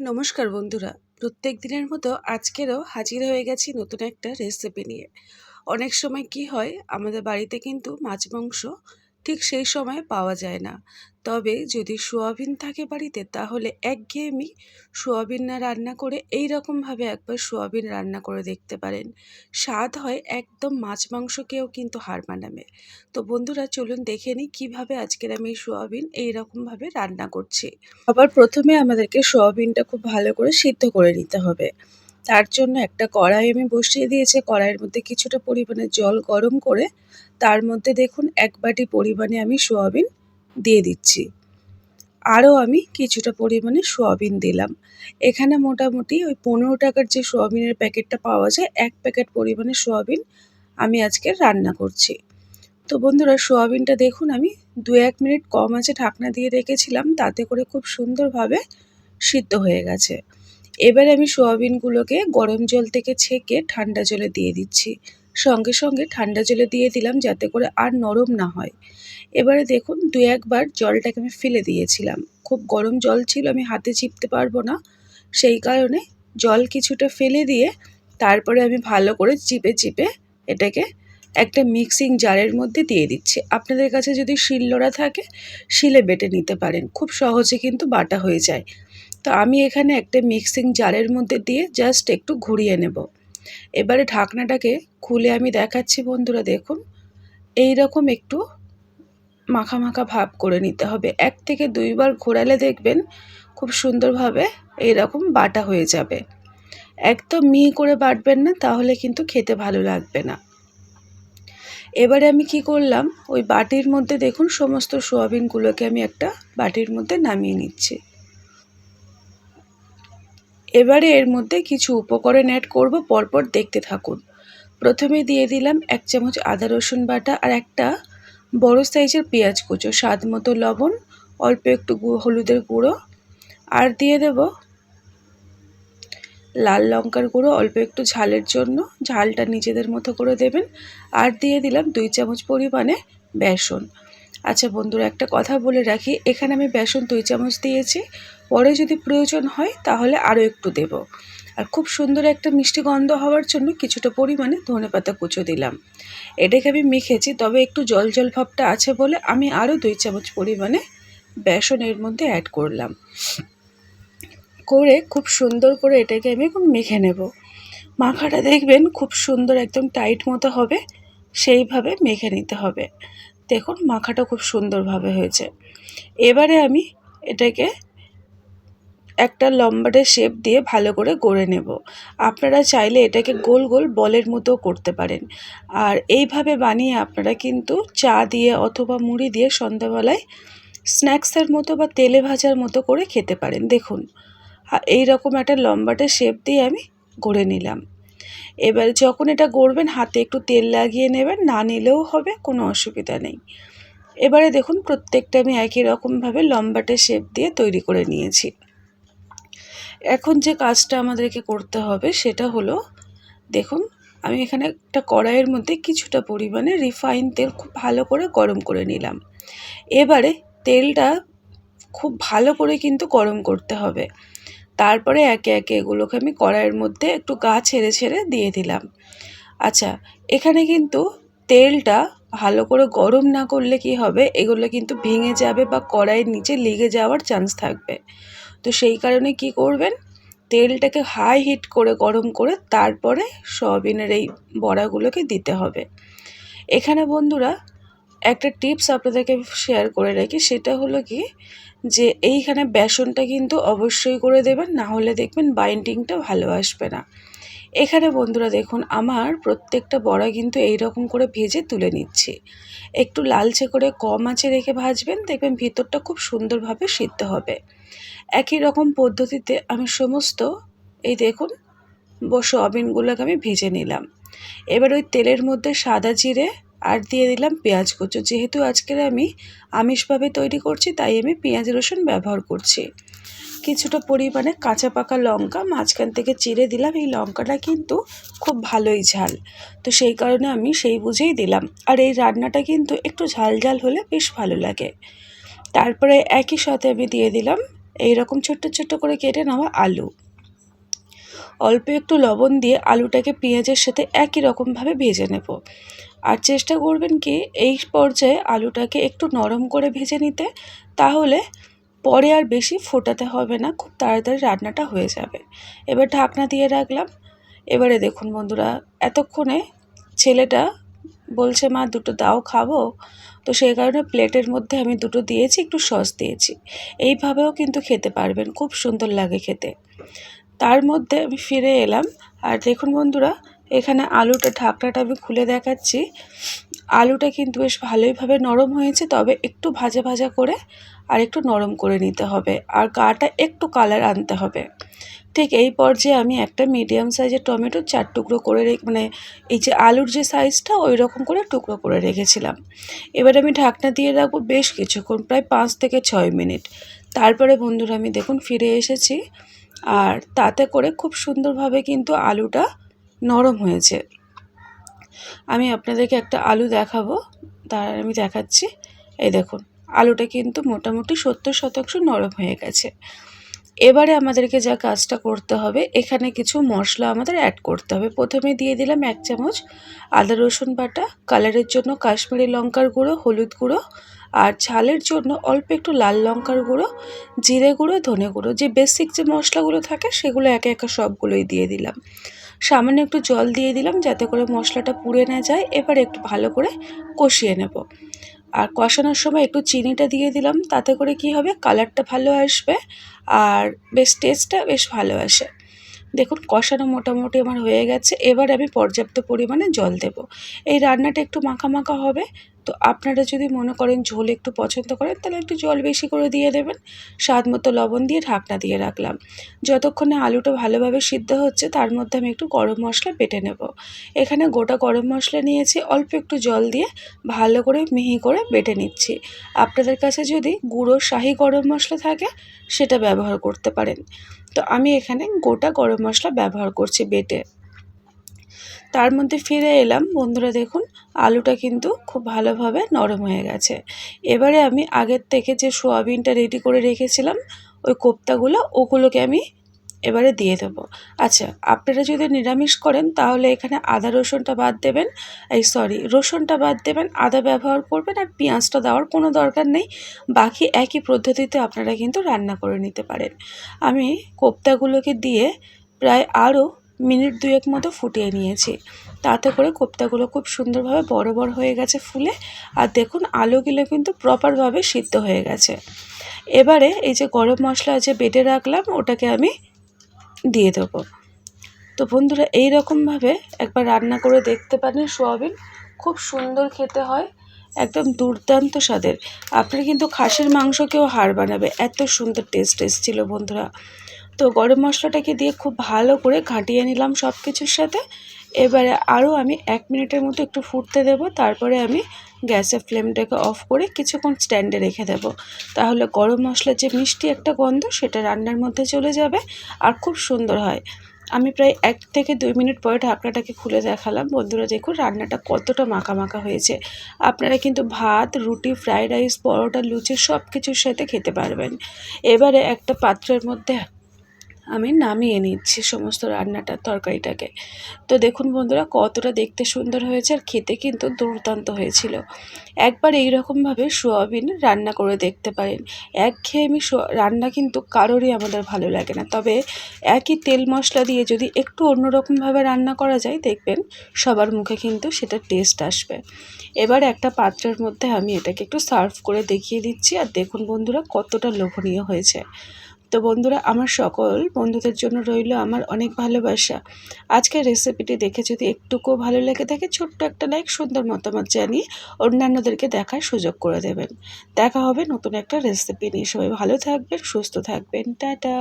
নমস্কার বন্ধুরা। প্রত্যেক দিনের মতো আজকেরও হাজির হয়ে গেছি নতুন একটা রেসিপি নিয়ে। অনেক সময় কি হয়, আমাদের বাড়িতে কিন্তু মাছ মাংস ঠিক সেই সময় পাওয়া যায় না। তবে যদি সোয়াবিন থাকে বাড়িতে, তাহলে একঘেয়েমি সোয়াবিন না রান্না করে এই রকমভাবে একবার সোয়াবিন রান্না করে দেখতে পারেন। স্বাদ হয় একদম মাছ মাংসকেও কিন্তু হার মানাবে। তো বন্ধুরা, চলুন দেখে নিই কীভাবে আজকের আমি এই সোয়াবিন এই রকমভাবে রান্না করছি। আবার প্রথমে আমাদেরকে সোয়াবিনটা খুব ভালো করে সিদ্ধ করে নিতে হবে। তার জন্য একটা কড়াই আমি বসিয়ে দিয়েছি। কড়াইয়ের মধ্যে কিছুটা পরিমাণে জল গরম করে তার মধ্যে দেখুন এক বাটি পরিমাণে আমি সোয়াবিন দিয়ে দিচ্ছি। আরও আমি কিছুটা পরিমাণে সোয়াবিন দিলাম। এখানে মোটামুটি ওই পনেরো টাকার যে সোয়াবিনের প্যাকেটটা পাওয়া যায়, এক প্যাকেট পরিমাণে সোয়াবিন আমি আজকে রান্না করছি। তো বন্ধুরা, সোয়াবিনটা দেখুন আমি দু এক মিনিট কম আছে ঢাকনা দিয়ে রেখেছিলাম, তাতে করে খুব সুন্দরভাবে সিদ্ধ হয়ে গেছে। এবার আমি সোয়াবিনগুলোকে গরম জল থেকে ছেঁকে ঠান্ডা জলে দিয়ে দিচ্ছি। সঙ্গে সঙ্গে ঠান্ডা জলে দিয়ে দিলাম যাতে করে আর নরম না হয়। এবারে দেখুন দু একবার জলটাকে আমি ফেলে দিয়েছিলাম। খুব গরম জল ছিল, আমি হাতে চিপতে পারব না। সেই কারণে জল কিছুটা ফেলে দিয়ে তারপরে আমি ভালো করে চিপে চিপে এটাকে একটা মিক্সিং জারের মধ্যে দিয়ে দিচ্ছি। আপনাদের কাছে যদি শিলনোড়া থাকে, শিলে বেটে নিতে পারেন। খুব সহজে কিন্তু বাটা হয়ে যায়। তো আমি এখানে একটা মিক্সিং জারের মধ্যে দিয়ে জাস্ট একটু ঘুরিয়ে নেব। এবারে ঢাকনাটাকে খুলে আমি দেখাচ্ছি বন্ধুরা, দেখুন। এই রকম একটু মাখা মাখা ভাব করে নিতে হবে। এক থেকে দুইবার ঘোরালে দেখবেন খুব সুন্দরভাবে এইরকম বাটা হয়ে যাবে। একদম মি করে বাটবেন না, তাহলে কিন্তু খেতে ভালো লাগবে না। এবারে আমি কি করলাম, ওই বাটির মধ্যে দেখুন, সমস্ত সোয়াবিনগুলোকে আমি একটা বাটির মধ্যে নামিয়ে নিচ্ছি। এবারে এর মধ্যে কিছু উপকরণ অ্যাড করব, পরপর দেখতে থাকুন। প্রথমে দিয়ে দিলাম এক চামচ আদা রসুন বাটা আর একটা বড় সাইজের পেঁয়াজ কুচো, স্বাদ মতো লবণ, অল্প একটু হলুদের গুঁড়ো। আর দিয়ে দেব লাল লঙ্কার গুঁড়ো, অল্প একটু ঝালের জন্য, ঝালটা নিজেদের মতো করে দেবেন। আর দিয়ে দিলাম দুই চামচ পরিমাণে বেসন। আচ্ছা বন্ধুরা, একটা কথা বলে রাখি, এখানে আমি বেসন দুই চামচ দিয়েছি, পরে যদি প্রয়োজন হয় তাহলে আরও একটু দেব। আর খুব সুন্দর একটা মিষ্টি গন্ধ হওয়ার জন্য কিছুটা পরিমাণে ধনে পাতা কুচো দিলাম। এটাকে আমি মেখেছি, তবে একটু জল জল ভাবটা আছে বলে আমি আরও দুই চামচ পরিমাণে বেসন এর মধ্যে অ্যাড করলাম। করে খুব সুন্দর করে এটাকে আমি মেখে নেব। মাখাটা দেখবেন খুব সুন্দর একদম টাইট মতো হবে, সেইভাবে মেখে নিতে হবে। দেখুন, মাখাটা খুব সুন্দরভাবে হয়েছে। এবারে আমি এটাকে একটা লম্বাটে শেপ দিয়ে ভালো করে গড়ে নেব। আপনারা চাইলে এটাকে গোল গোল বলের মতো করতে পারেন। আর এইভাবে বানিয়ে আপনারা কিন্তু চা দিয়ে অথবা মুড়ি দিয়ে সন্ধ্যাবেলায় স্ন্যাক্সের মতো বা তেলে ভাজার মতো করে খেতে পারেন। দেখুন এই রকম একটা লম্বাটে শেপ দিয়ে আমি গড়ে নিলাম। এবার যখন এটা গড়বেন, হাতে একটু তেল লাগিয়ে নেবেন, না নিলেও হবে, কোনো অসুবিধা নেই। এবারে দেখুন, প্রত্যেকটা আমি একই রকমভাবে লম্বাটে শেপ দিয়ে তৈরি করে নিয়েছি। এখন যে কাজটা আমাদেরকে করতে হবে, সেটা হলো, দেখুন, আমি এখানে একটা কড়াইয়ের মধ্যে কিছুটা পরিমাণে রিফাইন তেল খুব ভালো করে গরম করে নিলাম। এবারে তেলটা খুব ভালো করে কিন্তু গরম করতে হবে। তারপরে একে একে এগুলোকে আমি কড়াইয়ের মধ্যে একটু গা ছেড়ে ছেড়ে দিয়ে দিলাম। আচ্ছা এখানে কিন্তু তেলটা ভালো করে গরম না করলে কি হবে? এগুলো কিন্তু ভেঙে যাবে বা কড়াইয়ের নিচে লেগে যাওয়ার চান্স থাকবে। তো সেই কারণে কি করবেন? তেলটাকে হাই হিট করে গরম করে তারপরে সয়াবিনের এই বড়াগুলোকে দিতে হবে। এখানে বন্ধুরা একটা টিপস আপনাদেরকে শেয়ার করে রাখি, সেটা হলো কি, যে এইখানে বেসনটা কিন্তু অবশ্যই করে দেবেন, না হলে দেখবেন বাইন্ডিংটা ভালো আসবে না। এখানে বন্ধুরা দেখুন, আমার প্রত্যেকটা বড়া কিন্তু এই রকম করে ভেজে তুলে নিচ্ছি। একটু লালচে করে কম আঁচে রেখে ভাজবেন, দেখবেন ভিতরটা খুব সুন্দরভাবে সিদ্ধ হবে। একই রকম পদ্ধতিতে আমি সমস্ত, এই দেখুন সোয়াবিনগুলোকে আমি ভেজে নিলাম। এবার ওই তেলের মধ্যে সাদা জিরে আর দিয়ে দিলাম পেঁয়াজ কুচো। যেহেতু আজকের আমি আমিষভাবে তৈরি করছি, তাই আমি পেঁয়াজ রসুন ব্যবহার করছি। কিছুটা পরিমাণে কাঁচা পাকা লঙ্কা, মাঝখান থেকে চিড়ে দিলাম। এই লঙ্কাটা কিন্তু খুব ভালোই ঝাল। তো সেই কারণে আমি সেই বুঝেই দিলাম। আর এই রান্নাটা কিন্তু একটু ঝাল ঝাল হলে বেশ ভালো লাগে। তারপরে একই সাথে আমি দিয়ে দিলাম এই রকম ছোট্ট ছোট্ট করে কেটে নেওয়া আলু। অল্প একটু লবণ দিয়ে আলুটাকে পেঁয়াজের সাথে একই রকমভাবে ভেজে নেব। আর চেষ্টা করবেন কি, এই পর্যায়ে আলুটাকে একটু নরম করে ভেজে নিতে, তাহলে পরে আর বেশি ফোটাতে হবে না, খুব তাড়াতাড়ি রান্নাটা হয়ে যাবে। এবার ঢাকনা দিয়ে রাখলাম। এবারে দেখুন বন্ধুরা, এতক্ষণে ছেলেটা বলছে, মা, দুটো দাও, খাব? তো সেই কারণে প্লেটের মধ্যে আমি দুটো দিয়েছি, একটু সস দিয়েছি। এইভাবেও কিন্তু খেতে পারবেন, খুব সুন্দর লাগে খেতে। তার মধ্যে আমি ফিরে এলাম। আর দেখুন বন্ধুরা, এখানে আলুটা, ঢাকনাটা আমি খুলে দেখাচ্ছি। আলুটা কিন্তু বেশ ভালোইভাবে নরম হয়েছে, তবে একটু ভাজা ভাজা করে আর একটু নরম করে নিতে হবে। আর গাটা একটু কালার আনতে হবে। ঠিক এই পর্যায়ে আমি একটা মিডিয়াম সাইজের টমেটো চার টুকরো করে মানে এই যে আলুর যে সাইজটা ওই রকম করে টুকরো করে রেখেছিলাম। এবার আমি ঢাকনা দিয়ে রাখব বেশ কিছুক্ষণ, প্রায় পাঁচ থেকে ছয় মিনিট। তারপরে বন্ধুরা আমি দেখুন ফিরে এসেছি। আর তাতে করে খুব সুন্দরভাবে কিন্তু আলুটা নরম হয়েছে। আমি আপনাদেরকে একটা আলু দেখাবো। তার আমি দেখাচ্ছি। এই দেখুন, আলুটা কিন্তু মোটামুটি সত্তর শতাংশ নরম হয়ে গেছে। এবারে আমাদেরকে যা কাজটা করতে হবে, এখানে কিছু মশলা আমাদের অ্যাড করতে হবে। প্রথমে দিয়ে দিলাম এক চামচ আদা রসুন বাটা কালারের জন্য কাশ্মীরি লঙ্কার গুঁড়ো, হলুদ গুঁড়ো আর ঝালের জন্য অল্প একটু লাল লঙ্কার গুঁড়ো, জিরে গুঁড়ো, ধনে গুঁড়ো, যে বেসিক যে মশলাগুলো থাকে সেগুলো একে একে সবগুলোই দিয়ে দিলাম। সামান্য একটু জল দিয়ে দিলাম যাতে করে মশলাটা পুড়ে না যায়। এবার একটু ভালো করে কষিয়ে নেব। আর কষানোর সময় একটু চিনিটা দিয়ে দিলাম, তাতে করে কি হবে? কালারটা ভালো আসবে আর বেশ টেস্টটা বেশ ভালো আসে। দেখুন, কষানো মোটামুটি আমার হয়ে গেছে। এবার আমি পর্যাপ্ত পরিমাণে জল দেব। এই রান্নাটা একটু মাখা মাখা হবে। তো আপনারা যদি মনে করেন ঝোল একটু পছন্দ করেন, তাহলে একটু জল বেশি করে দিয়ে দেবেন। স্বাদ মতো লবণ দিয়ে ঢাকনা দিয়ে রাখলাম। যতক্ষণে আলুটা ভালোভাবে সিদ্ধ হচ্ছে, তার মধ্যে আমি একটু গরম মশলা বেটে নেব। এখানে গোটা গরম মশলা নিয়েছি, অল্প একটু জল দিয়ে ভালো করে মিহি করে বেটে নিচ্ছি। আপনাদের কাছে যদি গুঁড়ো শাহি গরম মশলা থাকে, সেটা ব্যবহার করতে পারেন। তো আমি এখানে গোটা গরম মশলা ব্যবহার করছি বেটে। তার মধ্যে ফিরে এলাম। বন্ধুরা দেখুন, আলুটা কিন্তু খুব ভালোভাবে নরম হয়ে গেছে। এবারে আমি আগের থেকে যে সোয়াবিনটা রেডি করে রেখেছিলাম, ওই কোপ্তাগুলো, ওগুলোকে আমি এবারে দিয়ে দেবো। আচ্ছা আপনারা যদি নিরামিষ করেন, তাহলে এখানে আদা রসুনটা বাদ দেবেন। এই সরি রসুনটা বাদ দেবেন, আদা ব্যবহার করবেন আর পেঁয়াজটা দেওয়ার কোনো দরকার নেই। বাকি একই পদ্ধতিতে আপনারা কিন্তু রান্না করে নিতে পারেন। আমি কোপ্তাগুলোকে দিয়ে প্রায় আরও মিনিট দুয়েক মতো ফুটিয়ে নিয়েছি। তাতে করে কোপ্তাগুলো খুব সুন্দরভাবে বড় বড় হয়ে গেছে ফুলে। আর দেখুন আলু আলুগুলো কিন্তু প্রপারভাবে সিদ্ধ হয়ে গেছে। এবারে এই যে গরম মশলা আছে বেটে রাখলাম, ওটাকে আমি দিয়ে দেবো। তো বন্ধুরা এই রকমভাবে একবার রান্না করে দেখতে পারেন সোয়াবিন। খুব সুন্দর খেতে হয়, একদম দুর্দান্ত স্বাদের। আপনি কিন্তু খাসির মাংসকেও হার বানাবে, এত সুন্দর টেস্ট এসেছিল বন্ধুরা। তো গরম মশলাটাকে দিয়ে খুব ভালো করে ঘাঁটিয়ে নিলাম সব কিছুর সাথে। এবারে আরও আমি এক মিনিটের মতো একটু ফুটতে দেব, তারপরে আমি গ্যাসের ফ্লেমটাকে অফ করে কিছুক্ষণ স্ট্যান্ডে রেখে দেব। তাহলে গরম মশলার যে মিষ্টি একটা গন্ধ, সেটা রান্নার মধ্যে চলে যাবে আর খুব সুন্দর হয়। আমি প্রায় এক থেকে দুই মিনিট পরে ঢাকনাটাকে খুলে দেখালাম। বন্ধুরা, দেখুন রান্নাটা কতটা মাখা মাখা হয়েছে। আপনারা কিন্তু ভাত, রুটি, ফ্রাইড রাইস, পরোটা, লুচি সব কিছুর সাথে খেতে পারবেন। এবারে একটা পাত্রের মধ্যে আমি নামিয়ে নিচ্ছি সমস্ত রান্নাটা, তরকারিটাকে। তো দেখুন বন্ধুরা, কতটা দেখতে সুন্দর হয়েছে আর খেতে কিন্তু দুর্দান্ত হয়েছিল। একবার এই রকমভাবে সোয়াবিন রান্না করে দেখতে পারেন। একঘেয়েমি রান্না কিন্তু কারোরই আমাদের ভালো লাগে না। তবে একই তেল মশলা দিয়ে যদি একটু অন্যরকমভাবে রান্না করা যায়, দেখবেন সবার মুখে কিন্তু সেটা টেস্ট আসবে। এবার একটা পাত্রের মধ্যে আমি এটাকে একটু সার্ভ করে দেখিয়ে দিচ্ছি। আর দেখুন বন্ধুরা, কতটা লোভনীয় হয়েছে। তো বন্ধুরা, আমার সকল বন্ধুদের জন্য রইল আমার অনেক ভালোবাসা। আজকের রেসিপিটি দেখে যদি একটুকুও ভালো লেগে থাকে, ছোট্ট একটা লাইক সুন্দর মতামত জানিয়ে অন্যান্যদেরকে দেখার সুযোগ করে দেবেন। দেখা হবে নতুন একটা রেসিপি নিয়ে। সবাই ভালো থাকবেন, সুস্থ থাকবেন। টাটা!